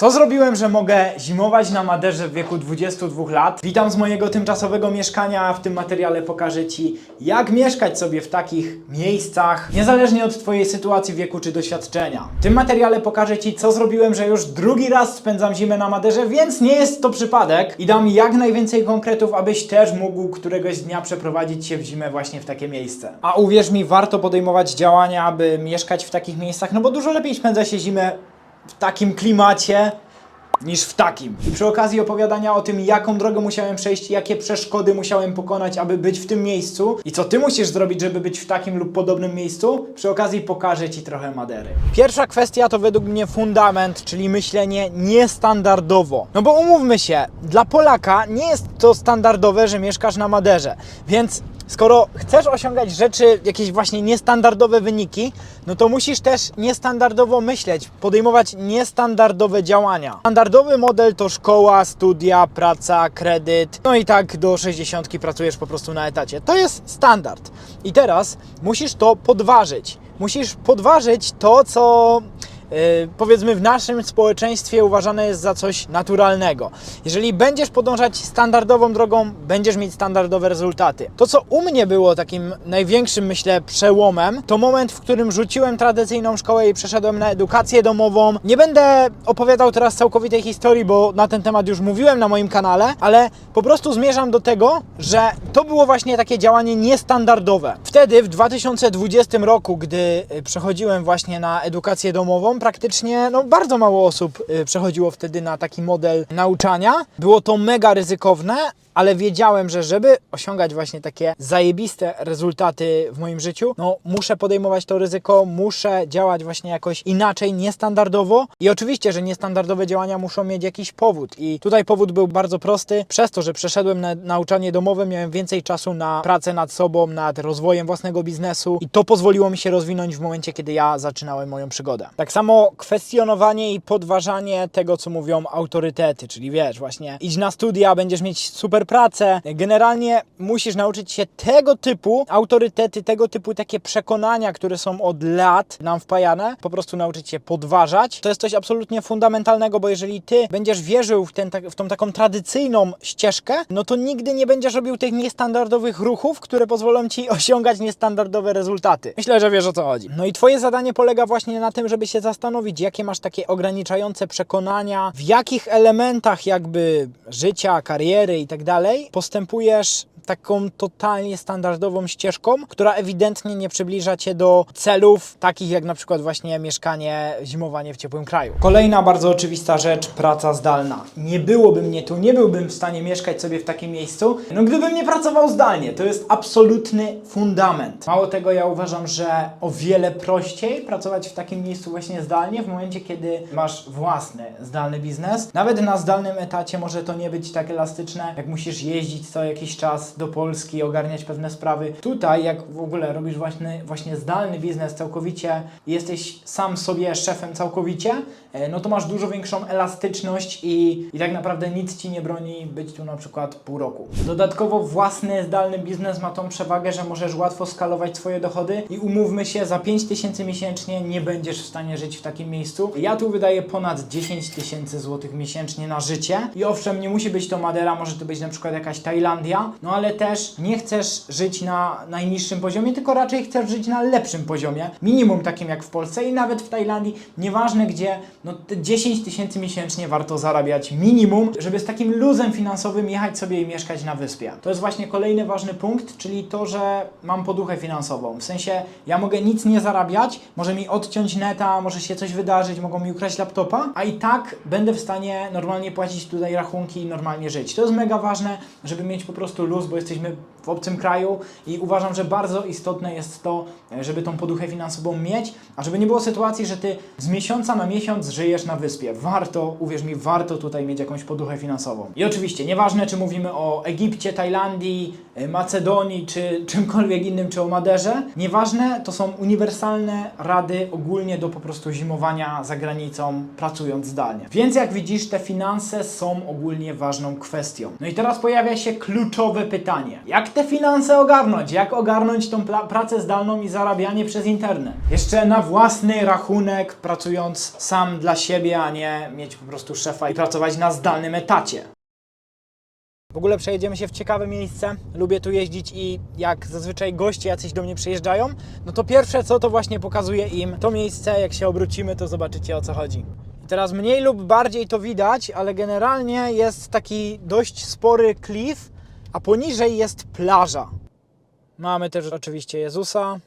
Co zrobiłem, że mogę zimować na Maderze w wieku 22 lat? Witam z mojego tymczasowego mieszkania, w tym materiale pokażę Ci, jak mieszkać sobie w takich miejscach, niezależnie od Twojej sytuacji, wieku czy doświadczenia. W tym materiale pokażę Ci, co zrobiłem, że już drugi raz spędzam zimę na Maderze, więc nie jest to przypadek i dam jak najwięcej konkretów, abyś też mógł któregoś dnia przeprowadzić się w zimę właśnie w takie miejsce. A uwierz mi, warto podejmować działania, aby mieszkać w takich miejscach, no bo dużo lepiej spędza się zimę w takim klimacie niż w takim. I przy okazji opowiadania o tym, jaką drogę musiałem przejść, jakie przeszkody musiałem pokonać, aby być w tym miejscu i co ty musisz zrobić, żeby być w takim lub podobnym miejscu, przy okazji pokażę ci trochę Madery. Pierwsza kwestia to według mnie fundament, czyli myślenie niestandardowo. No bo umówmy się, dla Polaka nie jest to standardowe, że mieszkasz na Maderze, więc Skoro chcesz osiągać rzeczy, jakieś właśnie niestandardowe wyniki, no to musisz też niestandardowo myśleć, podejmować niestandardowe działania. Standardowy model to szkoła, studia, praca, kredyt, no i tak do 60 pracujesz po prostu na etacie. To jest standard. I teraz musisz to podważyć. Musisz podważyć to, co powiedzmy w naszym społeczeństwie uważane jest za coś naturalnego. Jeżeli będziesz podążać standardową drogą, będziesz mieć standardowe rezultaty. To, co u mnie było takim największym, myślę, przełomem, to moment, w którym rzuciłem tradycyjną szkołę i przeszedłem na edukację domową. Nie będę opowiadał teraz całkowitej historii, bo na ten temat już mówiłem na moim kanale, ale po prostu zmierzam do tego, że to było właśnie takie działanie niestandardowe. Wtedy, w 2020 roku, gdy y, przechodziłem właśnie na edukację domową, praktycznie no, bardzo mało osób y, przechodziło wtedy na taki model nauczania. Było to mega ryzykowne, ale wiedziałem, że żeby osiągać właśnie takie zajebiste rezultaty w moim życiu, no muszę podejmować to ryzyko, muszę działać właśnie jakoś inaczej, niestandardowo. I oczywiście, że niestandardowe działania muszą mieć jakiś powód. I tutaj powód był bardzo prosty, przez to, że przeszedłem na nauczanie domowe, miałem więcej czasu na pracę nad sobą, nad rozwojem własnego biznesu. I to pozwoliło mi się rozwinąć w momencie, kiedy ja zaczynałem moją przygodę. Tak samo kwestionowanie i podważanie tego, co mówią autorytety, czyli wiesz, właśnie idź na studia, będziesz mieć super pracę. Generalnie musisz nauczyć się tego typu autorytety, tego typu takie przekonania, które są od lat nam wpajane, po prostu nauczyć się podważać. To jest coś absolutnie fundamentalnego, bo jeżeli ty będziesz wierzył w, ten, tak- w tą taką tradycyjną ścieżkę, no to nigdy nie będziesz robił tych niestandardowych ruchów, które pozwolą ci osiągać niestandardowe rezultaty. Myślę, że wiesz o co chodzi. No i twoje zadanie polega właśnie na tym, żeby się zastanowić, jakie masz takie ograniczające przekonania, w jakich elementach jakby życia, kariery i tak dalej postępujesz taką totalnie standardową ścieżką, która ewidentnie nie przybliża Cię do celów takich jak na przykład właśnie mieszkanie, zimowanie w ciepłym kraju. Kolejna bardzo oczywista rzecz, praca zdalna. Nie byłoby mnie tu, nie byłbym w stanie mieszkać sobie w takim miejscu, no gdybym nie pracował zdalnie. To jest absolutny fundament. Mało tego, ja uważam, że o wiele prościej pracować w takim miejscu właśnie zdalnie, w momencie, kiedy masz własny zdalny biznes. Nawet na zdalnym etacie może to nie być tak elastyczne, jak musisz jeździć co jakiś czas do Polski, ogarniać pewne sprawy. Tutaj, jak w ogóle robisz właśnie, właśnie zdalny biznes całkowicie jesteś sam sobie szefem całkowicie, no to masz dużo większą elastyczność i, i tak naprawdę nic Ci nie broni być tu na przykład pół roku. Dodatkowo własny zdalny biznes ma tą przewagę, że możesz łatwo skalować swoje dochody i umówmy się, za 5 tysięcy miesięcznie nie będziesz w stanie żyć w takim miejscu. Ja tu wydaję ponad 10 tysięcy złotych miesięcznie na życie i owszem, nie musi być to Madera, może to być na przykład jakaś Tajlandia, no ale też nie chcesz żyć na najniższym poziomie, tylko raczej chcesz żyć na lepszym poziomie, minimum takim jak w Polsce i nawet w Tajlandii, nieważne gdzie, no te 10 tysięcy miesięcznie warto zarabiać minimum, żeby z takim luzem finansowym jechać sobie i mieszkać na wyspie. To jest właśnie kolejny ważny punkt, czyli to, że mam poduchę finansową. W sensie ja mogę nic nie zarabiać, może mi odciąć neta, może się coś wydarzyć, mogą mi ukraść laptopa, a i tak będę w stanie normalnie płacić tutaj rachunki i normalnie żyć. To jest mega ważne, żeby mieć po prostu luz, bo jesteśmy w obcym kraju i uważam, że bardzo istotne jest to, żeby tą poduchę finansową mieć, a żeby nie było sytuacji, że ty z miesiąca na miesiąc żyjesz na wyspie. Warto, uwierz mi, warto tutaj mieć jakąś poduchę finansową. I oczywiście, nieważne czy mówimy o Egipcie, Tajlandii, Macedonii, czy czymkolwiek innym, czy o Maderze, nieważne, to są uniwersalne rady ogólnie do po prostu zimowania za granicą, pracując zdalnie. Więc jak widzisz, te finanse są ogólnie ważną kwestią. No i teraz pojawia się kluczowe pytanie. Jak te finanse ogarnąć, jak ogarnąć tą pracę zdalną i zarabianie przez internet. Jeszcze na własny rachunek, pracując sam dla siebie, a nie mieć po prostu szefa i pracować na zdalnym etacie. W ogóle przejedziemy się w ciekawe miejsce. Lubię tu jeździć i jak zazwyczaj goście jacyś do mnie przyjeżdżają, no to pierwsze co to właśnie pokazuję im to miejsce. Jak się obrócimy, to zobaczycie o co chodzi. Teraz mniej lub bardziej to widać, ale generalnie jest taki dość spory klif, a poniżej jest plaża. Mamy też oczywiście Jezusa.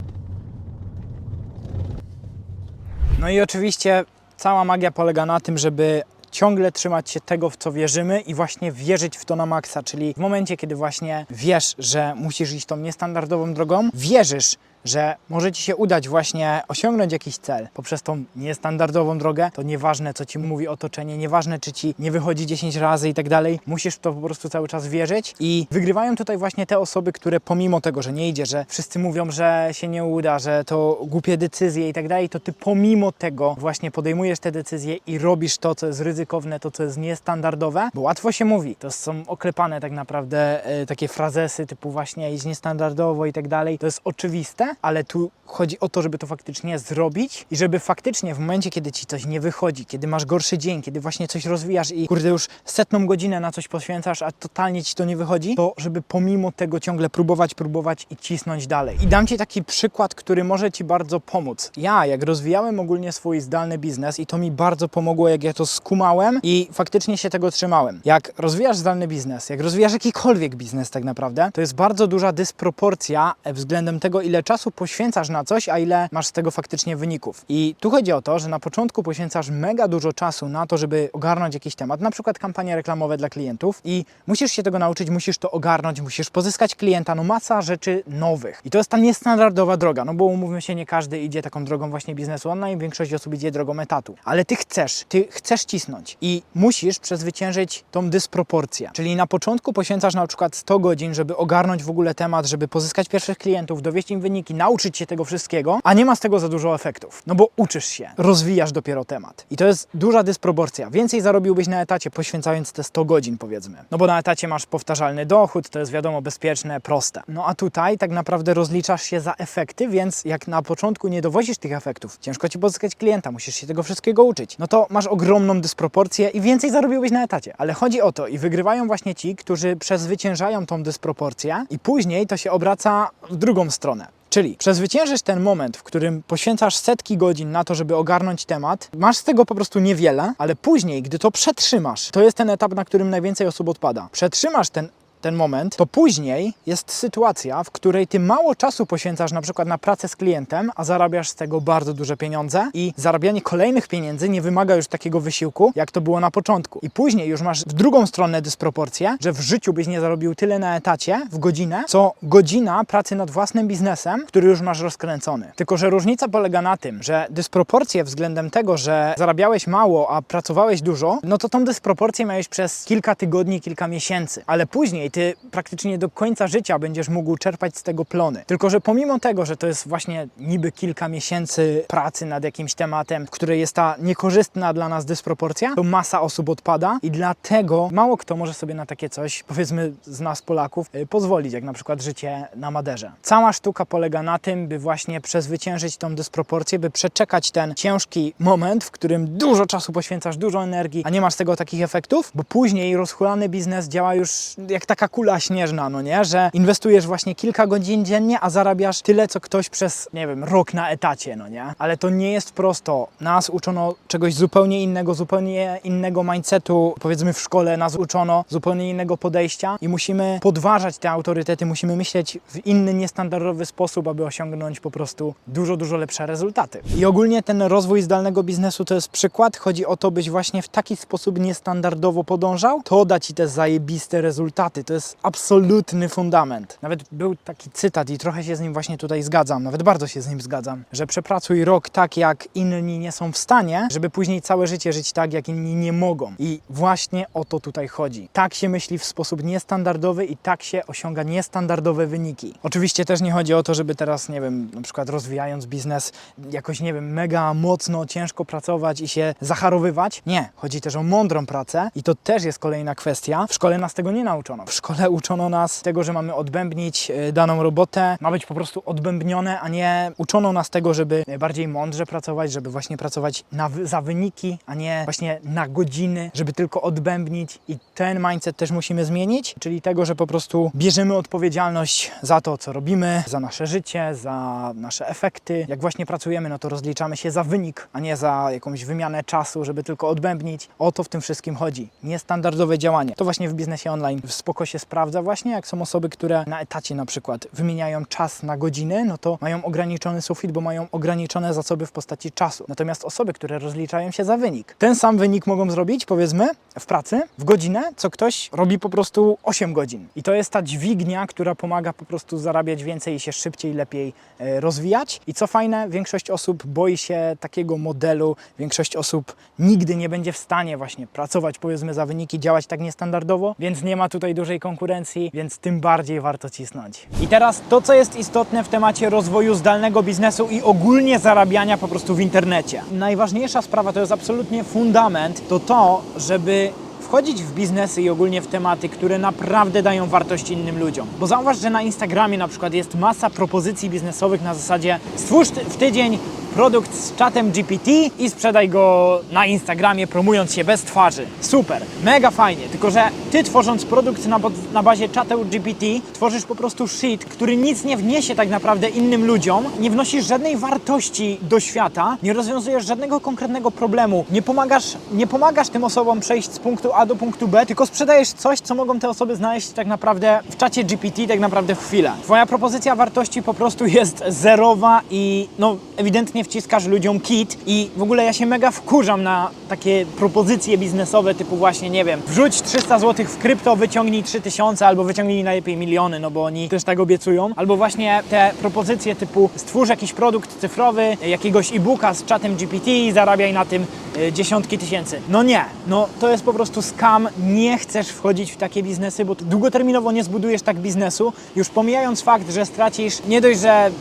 No i oczywiście cała magia polega na tym, żeby ciągle trzymać się tego, w co wierzymy i właśnie wierzyć w to na maksa, czyli w momencie, kiedy właśnie wiesz, że musisz iść tą niestandardową drogą, wierzysz, że może Ci się udać właśnie osiągnąć jakiś cel poprzez tą niestandardową drogę, to nieważne, co Ci mówi otoczenie, nieważne, czy Ci nie wychodzi 10 razy i tak dalej, musisz w to po prostu cały czas wierzyć i wygrywają tutaj właśnie te osoby, które pomimo tego, że nie idzie, że wszyscy mówią, że się nie uda, że to głupie decyzje i tak dalej, to Ty pomimo tego właśnie podejmujesz te decyzje i robisz to, co jest ryzykowne, to, co jest niestandardowe, bo łatwo się mówi. To są oklepane tak naprawdę e, takie frazesy typu właśnie iść niestandardowo i tak dalej. To jest oczywiste, ale tu chodzi o to, żeby to faktycznie zrobić i żeby faktycznie w momencie, kiedy ci coś nie wychodzi, kiedy masz gorszy dzień, kiedy właśnie coś rozwijasz i kurde już setną godzinę na coś poświęcasz, a totalnie ci to nie wychodzi, to żeby pomimo tego ciągle próbować, próbować i cisnąć dalej. I dam ci taki przykład, który może ci bardzo pomóc. Ja, jak rozwijałem ogólnie swój zdalny biznes i to mi bardzo pomogło, jak ja to skumałem i faktycznie się tego trzymałem. Jak rozwijasz zdalny biznes, jak rozwijasz jakikolwiek biznes tak naprawdę, to jest bardzo duża dysproporcja względem tego, ile czasu poświęcasz na coś, a ile masz z tego faktycznie wyników. I tu chodzi o to, że na początku poświęcasz mega dużo czasu na to, żeby ogarnąć jakiś temat, na przykład kampanie reklamowe dla klientów i musisz się tego nauczyć, musisz to ogarnąć, musisz pozyskać klienta, no masa rzeczy nowych. I to jest ta niestandardowa droga, no bo umówmy się, nie każdy idzie taką drogą właśnie biznesu online, większość osób idzie drogą etatu. Ale ty chcesz, ty chcesz cisnąć i musisz przezwyciężyć tą dysproporcję. Czyli na początku poświęcasz na przykład 100 godzin, żeby ogarnąć w ogóle temat, żeby pozyskać pierwszych klientów, dowieść im wyniki, nauczyć się tego wszystkiego, a nie ma z tego za dużo efektów. No bo uczysz się, rozwijasz dopiero temat. I to jest duża dysproporcja. Więcej zarobiłbyś na etacie, poświęcając te 100 godzin, powiedzmy. No bo na etacie masz powtarzalny dochód, to jest wiadomo bezpieczne, proste. No a tutaj tak naprawdę rozliczasz się za efekty, więc jak na początku nie dowozisz tych efektów, ciężko ci pozyskać klienta, musisz się tego wszystkiego uczyć, no to masz ogromną dysproporcję i więcej zarobiłbyś na etacie. Ale chodzi o to i wygrywają właśnie ci, którzy przezwyciężają tą dysproporcję i później to się obraca w drugą stronę. Czyli przezwyciężysz ten moment, w którym poświęcasz setki godzin na to, żeby ogarnąć temat, masz z tego po prostu niewiele, ale później, gdy to przetrzymasz, to jest ten etap, na którym najwięcej osób odpada. Przetrzymasz ten ten moment, to później jest sytuacja, w której ty mało czasu poświęcasz na przykład na pracę z klientem, a zarabiasz z tego bardzo duże pieniądze i zarabianie kolejnych pieniędzy nie wymaga już takiego wysiłku, jak to było na początku. I później już masz w drugą stronę dysproporcję, że w życiu byś nie zarobił tyle na etacie w godzinę, co godzina pracy nad własnym biznesem, który już masz rozkręcony. Tylko, że różnica polega na tym, że dysproporcje względem tego, że zarabiałeś mało, a pracowałeś dużo, no to tą dysproporcję miałeś przez kilka tygodni, kilka miesięcy, ale później ty praktycznie do końca życia będziesz mógł czerpać z tego plony. Tylko, że pomimo tego, że to jest właśnie niby kilka miesięcy pracy nad jakimś tematem, w której jest ta niekorzystna dla nas dysproporcja, to masa osób odpada i dlatego mało kto może sobie na takie coś, powiedzmy z nas Polaków, y, pozwolić, jak na przykład życie na Maderze. Cała sztuka polega na tym, by właśnie przezwyciężyć tą dysproporcję, by przeczekać ten ciężki moment, w którym dużo czasu poświęcasz, dużo energii, a nie masz tego takich efektów, bo później rozchulany biznes działa już jak taka kula śnieżna, no nie? Że inwestujesz właśnie kilka godzin dziennie, a zarabiasz tyle, co ktoś przez, nie wiem, rok na etacie, no nie? Ale to nie jest prosto. Nas uczono czegoś zupełnie innego, zupełnie innego mindsetu, powiedzmy w szkole nas uczono zupełnie innego podejścia i musimy podważać te autorytety, musimy myśleć w inny, niestandardowy sposób, aby osiągnąć po prostu dużo, dużo lepsze rezultaty. I ogólnie ten rozwój zdalnego biznesu to jest przykład. Chodzi o to, byś właśnie w taki sposób niestandardowo podążał. To da ci te zajebiste rezultaty. To jest absolutny fundament. Nawet był taki cytat i trochę się z nim właśnie tutaj zgadzam, nawet bardzo się z nim zgadzam, że przepracuj rok tak, jak inni nie są w stanie, żeby później całe życie żyć tak, jak inni nie mogą. I właśnie o to tutaj chodzi. Tak się myśli w sposób niestandardowy i tak się osiąga niestandardowe wyniki. Oczywiście też nie chodzi o to, żeby teraz, nie wiem, na przykład rozwijając biznes, jakoś, nie wiem, mega mocno, ciężko pracować i się zacharowywać. Nie, chodzi też o mądrą pracę i to też jest kolejna kwestia. W szkole nas tego nie nauczono. W szkole uczono nas tego, że mamy odbębnić e, daną robotę. Ma być po prostu odbębnione, a nie uczono nas tego, żeby bardziej mądrze pracować, żeby właśnie pracować na, za wyniki, a nie właśnie na godziny, żeby tylko odbębnić. I ten mindset też musimy zmienić, czyli tego, że po prostu bierzemy odpowiedzialność za to, co robimy, za nasze życie, za nasze efekty. Jak właśnie pracujemy, no to rozliczamy się za wynik, a nie za jakąś wymianę czasu, żeby tylko odbębnić. O to w tym wszystkim chodzi. Niestandardowe działanie. To właśnie w biznesie online spoko się sprawdza właśnie, jak są osoby, które na etacie na przykład wymieniają czas na godziny, no to mają ograniczony sufit, bo mają ograniczone zasoby w postaci czasu. Natomiast osoby, które rozliczają się za wynik, ten sam wynik mogą zrobić, powiedzmy, w pracy, w godzinę, co ktoś robi po prostu 8 godzin. I to jest ta dźwignia, która pomaga po prostu zarabiać więcej i się szybciej, lepiej e, rozwijać. I co fajne, większość osób boi się takiego modelu, większość osób nigdy nie będzie w stanie właśnie pracować, powiedzmy, za wyniki, działać tak niestandardowo, więc nie ma tutaj dużej konkurencji, więc tym bardziej warto cisnąć. I teraz to, co jest istotne w temacie rozwoju zdalnego biznesu i ogólnie zarabiania po prostu w internecie. Najważniejsza sprawa to jest absolutnie fundament, to to, żeby wchodzić w biznesy i ogólnie w tematy, które naprawdę dają wartość innym ludziom. Bo zauważ, że na Instagramie na przykład jest masa propozycji biznesowych na zasadzie stwórz w tydzień produkt z czatem GPT i sprzedaj go na Instagramie, promując się bez twarzy. Super, mega fajnie, tylko że ty tworząc produkt na, na bazie czatu GPT, tworzysz po prostu shit, który nic nie wniesie tak naprawdę innym ludziom, nie wnosisz żadnej wartości do świata, nie rozwiązujesz żadnego konkretnego problemu, nie pomagasz, nie pomagasz tym osobom przejść z punktu A do punktu B, tylko sprzedajesz coś, co mogą te osoby znaleźć tak naprawdę w czacie GPT, tak naprawdę w chwilę. Twoja propozycja wartości po prostu jest zerowa i no ewidentnie wciskasz ludziom kit i w ogóle ja się mega wkurzam na takie propozycje biznesowe typu właśnie, nie wiem, wrzuć 300 zł w krypto, wyciągnij 3000 albo wyciągnij najlepiej miliony, no bo oni też tak obiecują. Albo właśnie te propozycje typu stwórz jakiś produkt cyfrowy, jakiegoś e-booka z czatem GPT i zarabiaj na tym e, dziesiątki tysięcy. No nie, no to jest po prostu scam. Nie chcesz wchodzić w takie biznesy, bo długoterminowo nie zbudujesz tak biznesu. Już pomijając fakt, że stracisz nie dość, że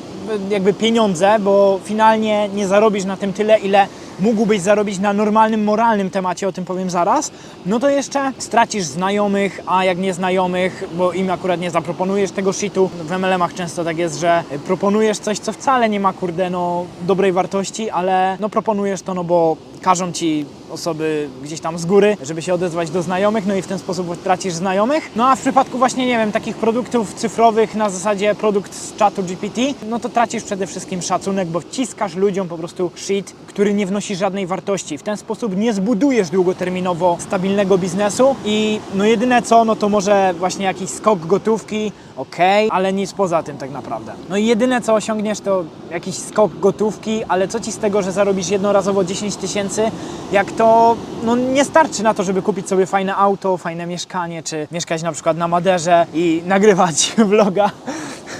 jakby pieniądze, bo finalnie nie zarobisz na tym tyle, ile mógłbyś zarobić na normalnym, moralnym temacie, o tym powiem zaraz, no to jeszcze stracisz znajomych, a jak nie znajomych, bo im akurat nie zaproponujesz tego shitu. W MLM-ach często tak jest, że proponujesz coś, co wcale nie ma, kurde, no dobrej wartości, ale no proponujesz to, no bo każą ci osoby gdzieś tam z góry, żeby się odezwać do znajomych, no i w ten sposób tracisz znajomych. No a w przypadku właśnie, nie wiem, takich produktów cyfrowych na zasadzie produkt z czatu GPT, no to tracisz przede wszystkim szacunek, bo wciskasz ludziom po prostu shit, który nie wnosi żadnej wartości. W ten sposób nie zbudujesz długoterminowo stabilnego biznesu i no jedyne co, no to może właśnie jakiś skok gotówki, okej, ale nic poza tym tak naprawdę. No i jedyne co osiągniesz to jakiś skok gotówki, ale co ci z tego, że zarobisz jednorazowo 10 tysięcy, jak to no, nie starczy na to, żeby kupić sobie fajne auto, fajne mieszkanie, czy mieszkać na przykład na Maderze i nagrywać vloga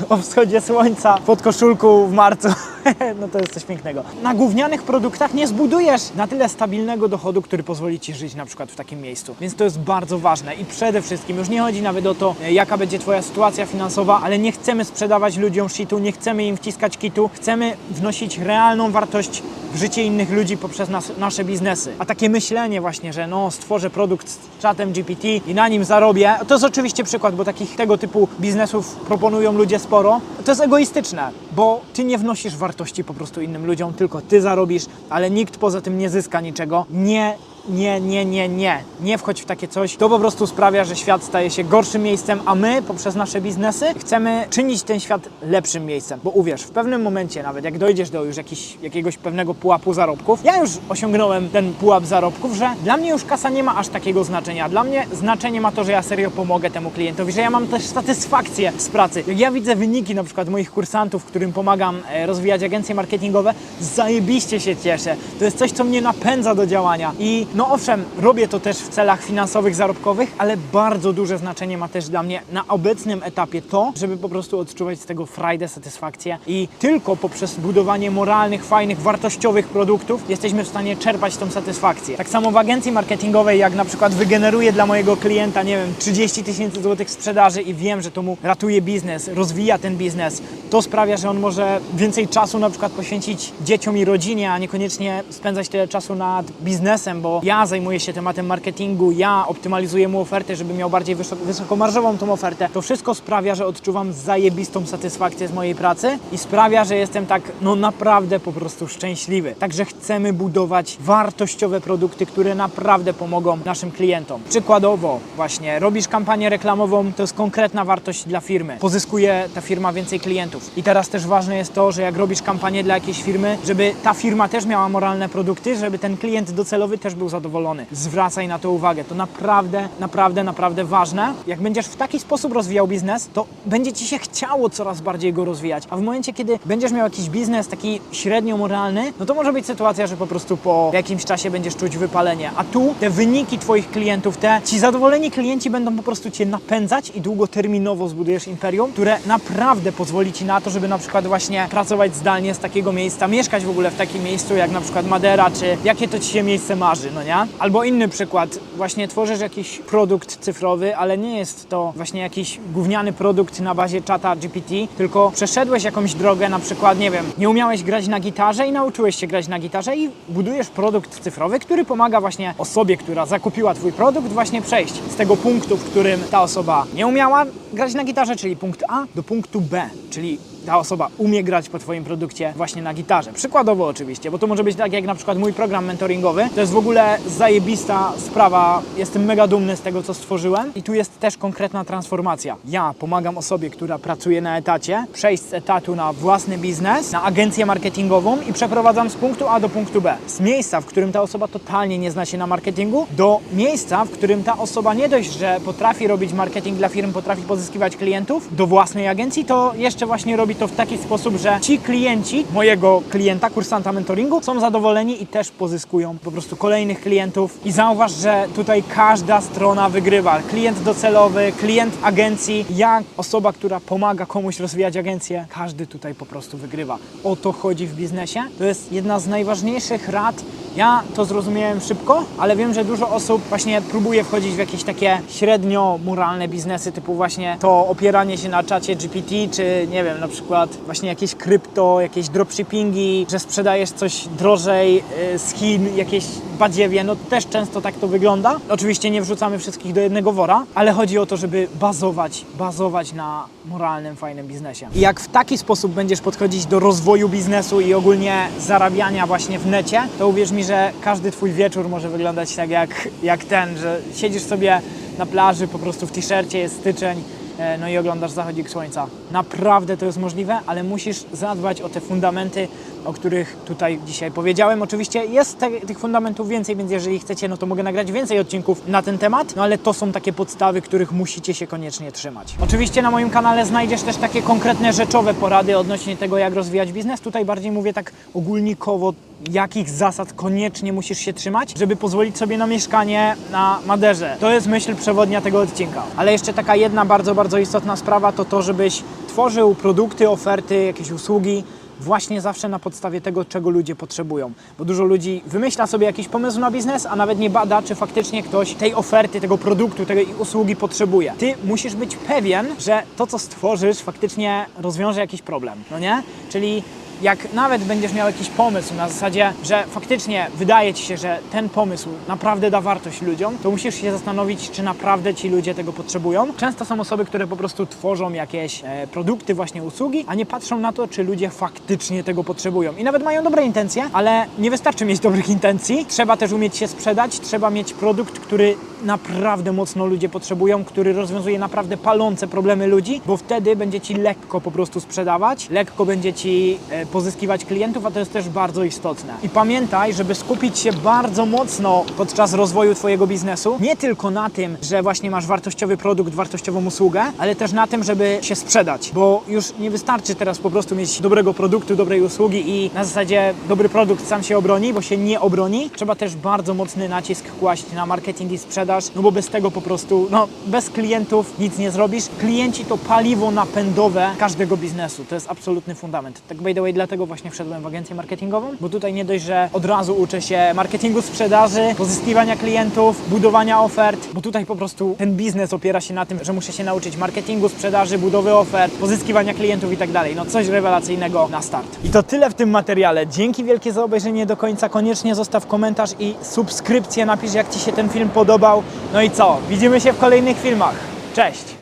o wschodzie słońca pod koszulką w marcu. no to jest coś pięknego. Na gównianych produktach nie zbudujesz na tyle stabilnego dochodu, który pozwoli Ci żyć na przykład w takim miejscu. Więc to jest bardzo ważne i przede wszystkim już nie chodzi nawet o to, e, jaka będzie Twoja sytuacja finansowa, ale nie chcemy sprzedawać ludziom shitu, nie chcemy im wciskać kitu, chcemy wnosić realną wartość w życie innych ludzi poprzez nas, nasze biznesy. A takie myślenie właśnie, że no stworzę produkt z czatem GPT i na nim zarobię, to jest oczywiście przykład, bo takich tego typu biznesów proponują ludzie sporo. To jest egoistyczne, bo ty nie wnosisz wartości po prostu innym ludziom, tylko ty zarobisz, ale nikt poza tym nie zyska niczego. Nie nie, nie, nie, nie. Nie wchodź w takie coś. To po prostu sprawia, że świat staje się gorszym miejscem, a my poprzez nasze biznesy chcemy czynić ten świat lepszym miejscem. Bo uwierz, w pewnym momencie nawet jak dojdziesz do już jakiegoś pewnego pułapu zarobków, ja już osiągnąłem ten pułap zarobków, że dla mnie już kasa nie ma aż takiego znaczenia. Dla mnie znaczenie ma to, że ja serio pomogę temu klientowi, że ja mam też satysfakcję z pracy. Jak ja widzę wyniki na przykład moich kursantów, którym pomagam e, rozwijać agencje marketingowe, zajebiście się cieszę. To jest coś, co mnie napędza do działania. I no owszem, robię to też w celach finansowych, zarobkowych, ale bardzo duże znaczenie ma też dla mnie na obecnym etapie to, żeby po prostu odczuwać z tego frajdę, satysfakcję i tylko poprzez budowanie moralnych, fajnych, wartościowych produktów jesteśmy w stanie czerpać tą satysfakcję. Tak samo w agencji marketingowej, jak na przykład wygeneruję dla mojego klienta, nie wiem, 30 tysięcy złotych sprzedaży i wiem, że to mu ratuje biznes, rozwija ten biznes, to sprawia, że on może więcej czasu na przykład poświęcić dzieciom i rodzinie, a niekoniecznie spędzać tyle czasu nad biznesem, bo ja zajmuję się tematem marketingu, ja optymalizuję mu ofertę, żeby miał bardziej wysok- wysokomarżową tą ofertę. To wszystko sprawia, że odczuwam zajebistą satysfakcję z mojej pracy i sprawia, że jestem tak, no naprawdę po prostu szczęśliwy. Także chcemy budować wartościowe produkty, które naprawdę pomogą naszym klientom. Przykładowo, właśnie robisz kampanię reklamową, to jest konkretna wartość dla firmy. Pozyskuje ta firma więcej klientów. I teraz też ważne jest to, że jak robisz kampanię dla jakiejś firmy, żeby ta firma też miała moralne produkty, żeby ten klient docelowy też był zadowolony. Zwracaj na to uwagę. To naprawdę, naprawdę, naprawdę ważne. Jak będziesz w taki sposób rozwijał biznes, to będzie ci się chciało coraz bardziej go rozwijać. A w momencie, kiedy będziesz miał jakiś biznes taki średnio moralny, no to może być sytuacja, że po prostu po jakimś czasie będziesz czuć wypalenie. A tu te wyniki Twoich klientów, te ci zadowoleni klienci będą po prostu Cię napędzać i długoterminowo zbudujesz imperium, które naprawdę pozwoli Ci na to, żeby na przykład właśnie pracować zdalnie z takiego miejsca, mieszkać w ogóle w takim miejscu jak na przykład Madera, czy jakie to Ci się miejsce marzy, no nie? Albo inny przykład, właśnie tworzysz jakiś produkt cyfrowy, ale nie jest to właśnie jakiś gówniany produkt na bazie czata GPT, tylko przeszedłeś jakąś drogę, na przykład, nie wiem, nie umiałeś grać na gitarze i nauczyłeś się grać na gitarze i budujesz produkt cyfrowy, który pomaga właśnie osobie, która zakupiła Twój produkt, właśnie przejść z tego punktu, w którym ta osoba nie umiała grać na gitarze, czyli punkt A, do punktu B, czyli ta osoba umie grać po Twoim produkcie właśnie na gitarze. Przykładowo oczywiście, bo to może być tak jak na przykład mój program mentoringowy. To jest w ogóle zajebista sprawa. Jestem mega dumny z tego, co stworzyłem. I tu jest też konkretna transformacja. Ja pomagam osobie, która pracuje na etacie, przejść z etatu na własny biznes, na agencję marketingową i przeprowadzam z punktu A do punktu B. Z miejsca, w którym ta osoba totalnie nie zna się na marketingu, do miejsca, w którym ta osoba nie dość, że potrafi robić marketing dla firm, potrafi pozyskiwać klientów do własnej agencji, to jeszcze właśnie robi to w taki sposób, że ci klienci mojego klienta, kursanta mentoringu są zadowoleni i też pozyskują po prostu kolejnych klientów. I zauważ, że tutaj każda strona wygrywa. Klient docelowy, klient agencji, ja, osoba, która pomaga komuś rozwijać agencję, każdy tutaj po prostu wygrywa. O to chodzi w biznesie. To jest jedna z najważniejszych rad, ja to zrozumiałem szybko, ale wiem, że dużo osób właśnie próbuje wchodzić w jakieś takie średnio moralne biznesy, typu właśnie to opieranie się na czacie GPT, czy nie wiem, na przykład właśnie jakieś krypto, jakieś dropshippingi, że sprzedajesz coś drożej yy, z Chin, jakieś badziewie, no też często tak to wygląda. Oczywiście nie wrzucamy wszystkich do jednego wora, ale chodzi o to, żeby bazować, bazować na moralnym, fajnym biznesie. I jak w taki sposób będziesz podchodzić do rozwoju biznesu i ogólnie zarabiania właśnie w necie, to uwierz mi, że każdy twój wieczór może wyglądać tak jak, jak ten, że siedzisz sobie na plaży po prostu w t-shircie, jest styczeń, e, no i oglądasz zachodzik słońca. Naprawdę to jest możliwe, ale musisz zadbać o te fundamenty, o których tutaj dzisiaj powiedziałem. Oczywiście jest te, tych fundamentów więcej, więc jeżeli chcecie, no to mogę nagrać więcej odcinków na ten temat, no ale to są takie podstawy, których musicie się koniecznie trzymać. Oczywiście na moim kanale znajdziesz też takie konkretne rzeczowe porady odnośnie tego, jak rozwijać biznes. Tutaj bardziej mówię tak ogólnikowo, jakich zasad koniecznie musisz się trzymać, żeby pozwolić sobie na mieszkanie na Maderze. To jest myśl przewodnia tego odcinka. Ale jeszcze taka jedna bardzo, bardzo istotna sprawa to to, żebyś tworzył produkty, oferty, jakieś usługi, właśnie zawsze na podstawie tego, czego ludzie potrzebują. Bo dużo ludzi wymyśla sobie jakiś pomysł na biznes, a nawet nie bada, czy faktycznie ktoś tej oferty, tego produktu, tej usługi potrzebuje. Ty musisz być pewien, że to, co stworzysz, faktycznie rozwiąże jakiś problem, no nie? Czyli jak nawet będziesz miał jakiś pomysł na zasadzie, że faktycznie wydaje ci się, że ten pomysł naprawdę da wartość ludziom, to musisz się zastanowić, czy naprawdę ci ludzie tego potrzebują. Często są osoby, które po prostu tworzą jakieś e, produkty, właśnie usługi, a nie patrzą na to, czy ludzie faktycznie tego potrzebują. I nawet mają dobre intencje, ale nie wystarczy mieć dobrych intencji. Trzeba też umieć się sprzedać, trzeba mieć produkt, który naprawdę mocno ludzie potrzebują, który rozwiązuje naprawdę palące problemy ludzi, bo wtedy będzie ci lekko po prostu sprzedawać, lekko będzie ci e, pozyskiwać klientów, a to jest też bardzo istotne. I pamiętaj, żeby skupić się bardzo mocno podczas rozwoju Twojego biznesu, nie tylko na tym, że właśnie masz wartościowy produkt, wartościową usługę, ale też na tym, żeby się sprzedać, bo już nie wystarczy teraz po prostu mieć dobrego produktu, dobrej usługi i na zasadzie dobry produkt sam się obroni, bo się nie obroni. Trzeba też bardzo mocny nacisk kłaść na marketing i sprzedaż, sprzedaż, no bo bez tego po prostu, no bez klientów nic nie zrobisz. Klienci to paliwo napędowe każdego biznesu, to jest absolutny fundament. Tak by the way, dlatego właśnie wszedłem w agencję marketingową, bo tutaj nie dość, że od razu uczę się marketingu sprzedaży, pozyskiwania klientów, budowania ofert, bo tutaj po prostu ten biznes opiera się na tym, że muszę się nauczyć marketingu, sprzedaży, budowy ofert, pozyskiwania klientów i tak dalej. No coś rewelacyjnego na start. I to tyle w tym materiale. Dzięki wielkie za obejrzenie do końca. Koniecznie zostaw komentarz i subskrypcję. Napisz jak Ci się ten film podobał. No i co? Widzimy się w kolejnych filmach. Cześć!